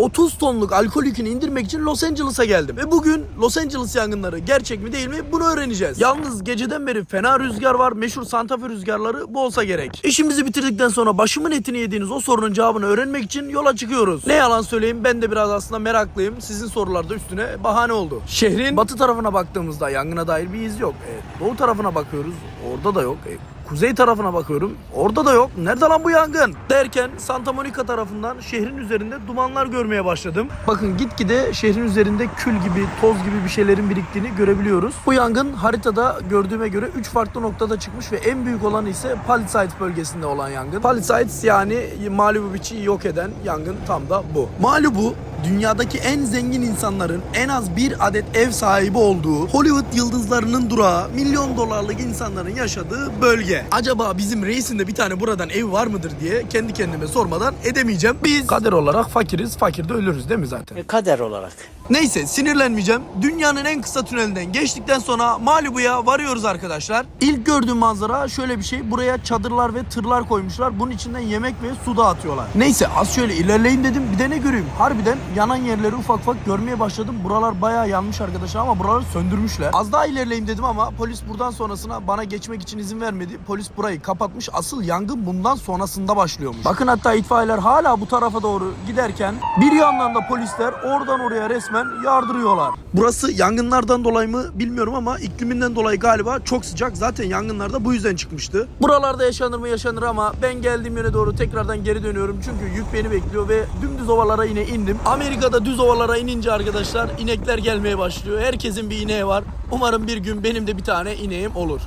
30 tonluk alkol yükünü indirmek için Los Angeles'a geldim. Ve bugün Los Angeles yangınları gerçek mi değil mi bunu öğreneceğiz. Yalnız geceden beri fena rüzgar var. Meşhur Santa Fe rüzgarları bu olsa gerek. İşimizi bitirdikten sonra başımın etini yediğiniz o sorunun cevabını öğrenmek için yola çıkıyoruz. Ne yalan söyleyeyim ben de biraz aslında meraklıyım. Sizin sorularda üstüne bahane oldu. Şehrin batı tarafına baktığımızda yangına dair bir iz yok. E, doğu tarafına bakıyoruz. Orada da yok. E, Kuzey tarafına bakıyorum. Orada da yok. Nerede lan bu yangın? Derken Santa Monica tarafından şehrin üzerinde dumanlar görmeye başladım. Bakın gitgide şehrin üzerinde kül gibi, toz gibi bir şeylerin biriktiğini görebiliyoruz. Bu yangın haritada gördüğüme göre 3 farklı noktada çıkmış ve en büyük olanı ise Palisades bölgesinde olan yangın. Palisades yani Malibu Beach'i yok eden yangın tam da bu. Malibu dünyadaki en zengin insanların en az bir adet ev sahibi olduğu, Hollywood yıldızlarının durağı, milyon dolarlık insanların yaşadığı bölge. Acaba bizim reisin de bir tane buradan ev var mıdır diye kendi kendime sormadan edemeyeceğim. Biz kader olarak fakiriz, fakirde ölürüz değil mi zaten? E, Kader olarak. Neyse sinirlenmeyeceğim. Dünyanın en kısa tünelinden geçtikten sonra Malibu'ya varıyoruz arkadaşlar. İlk gördüğüm manzara şöyle bir şey. Buraya çadırlar ve tırlar koymuşlar. Bunun içinden yemek ve su dağıtıyorlar. Neyse az şöyle ilerleyin dedim. Bir de ne göreyim? Harbiden yanan yerleri ufak ufak görmeye başladım. Buralar bayağı yanmış arkadaşlar ama buraları söndürmüşler. Az daha ilerleyeyim dedim ama polis buradan sonrasına bana geçmek için izin vermedi. Polis burayı kapatmış. Asıl yangın bundan sonrasında başlıyormuş. Bakın hatta itfaiyeler hala bu tarafa doğru giderken bir yandan da polisler oradan oraya resmen yardırıyorlar. Burası yangınlardan dolayı mı bilmiyorum ama ikliminden dolayı galiba çok sıcak. Zaten yangınlar da bu yüzden çıkmıştı. Buralarda yaşanır mı yaşanır ama ben geldiğim yöne doğru tekrardan geri dönüyorum. Çünkü yük beni bekliyor ve dümdüz ovalara yine indim. Amerika'da düz ovalara inince arkadaşlar inekler gelmeye başlıyor. Herkesin bir ineği var. Umarım bir gün benim de bir tane ineğim olur.